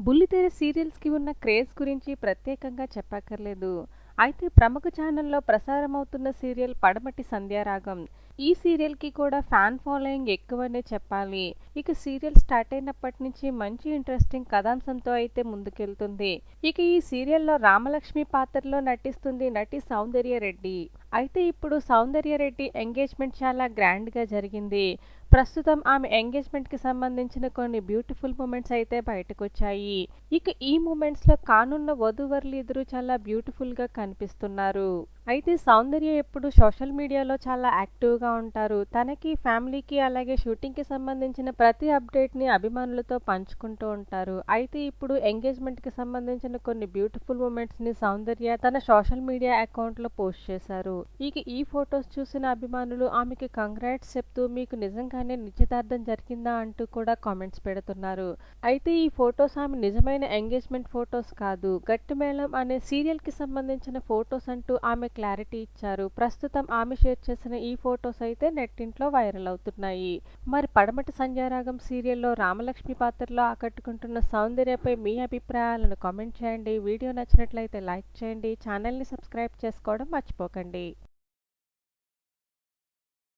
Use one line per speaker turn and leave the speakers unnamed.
బుల్లితెర సీరియల్స్‌కి ఉన్న క్రేజ్ గురించి ప్రత్యేకంగా చెప్పక్కర్లేదు. అయితే ప్రముఖ ఛానెల్‌లో ప్రసారమవుతున్న సీరియల్ 'పడమటి సంధ్యారాగం'. ఈ సీరియల్‌కి కూడా ఫ్యాన్ ఫాలోయింగ్ ఎక్కువనే చెప్పాలి. ఇక సీరియల్ స్టార్ట్ అయినప్పటి నుంచి మంచి ఇంట్రెస్టింగ్ కథాంశంతో అయితే ముందుకెళ్తుంది. ఇక ఈ సీరియల్‌లో రామలక్ష్మి పాత్రలో నటిస్తుంది నటి సౌందర్య రెడ్డి అయితే ఇప్పుడు సౌందర్య రెడ్డి ఎంగేజ్‌మెంట్ చాలా గ్రాండ్‌గా జరిగింది. ప్రస్తుతం ఆమె ఎంగేజ్‌మెంట్‌కి సంబంధించిన కొన్ని బ్యూటిఫుల్ మూమెంట్స్ అయితే బయటకొచ్చాయి. ఇక ఈ మూమెంట్స్‌లో కానున్న వధూవరులిద్దరూ చాలా బ్యూటిఫుల్‌గా కనిపిస్తున్నారు. అయితే సౌందర్య ఎప్పుడు సోషల్ మీడియాలో చాలా యాక్టివ్‌గా ఉంటారు. తనకి, ఫ్యామిలీకి అలాగే షూటింగ్‌కి సంబంధించిన ప్రతి అప్డేట్‌ని అభిమానులతో పంచుకుంటూ ఉంటారు. అయితే ఇప్పుడు ఎంగేజ్‌మెంట్‌కి సంబంధించిన కొన్ని బ్యూటిఫుల్ మూమెంట్స్‌ని సౌందర్య తన సోషల్ మీడియా అకౌంట్‌లో పోస్ట్ చేశారు. ఇక ఈ ఫొటోస్ చూసిన అభిమానులు ఆమెకి కంగ్రాట్స్ చెప్తూ మీకు నిజంగా నిజంగానే నిశ్చితార్థం జరిగిందా అంటూ కూడా కామెంట్స్ పెడుతున్నారు. అయితే ఈ ఫొటోస్ ఆమె నిజమైన ఎంగేజ్‌మెంట్ ఫోటోస్ కాదు. గట్టి మేళం అనే సీరియల్‌కి సంబంధించిన ఫొటోస్ అంటూ ఆమె క్లారిటీ ఇచ్చారు. ప్రస్తుతం ఆమె షేర్ చేసిన ఈ ఫొటోస్ అయితే నెట్టింట్లో వైరల్ అవుతున్నాయి. మరి 'పడమటి సంజయరాగం సీరియల్‌లో రామలక్ష్మి పాత్రలో ఆకట్టుకుంటున్న సౌందర్యపై మీ అభిప్రాయాలను కామెంట్ చేయండి. వీడియో నచ్చినట్లయితే లైక్ చేయండి. ఛానెల్‌ని సబ్స్క్రైబ్ చేసుకోవడం మర్చిపోకండి.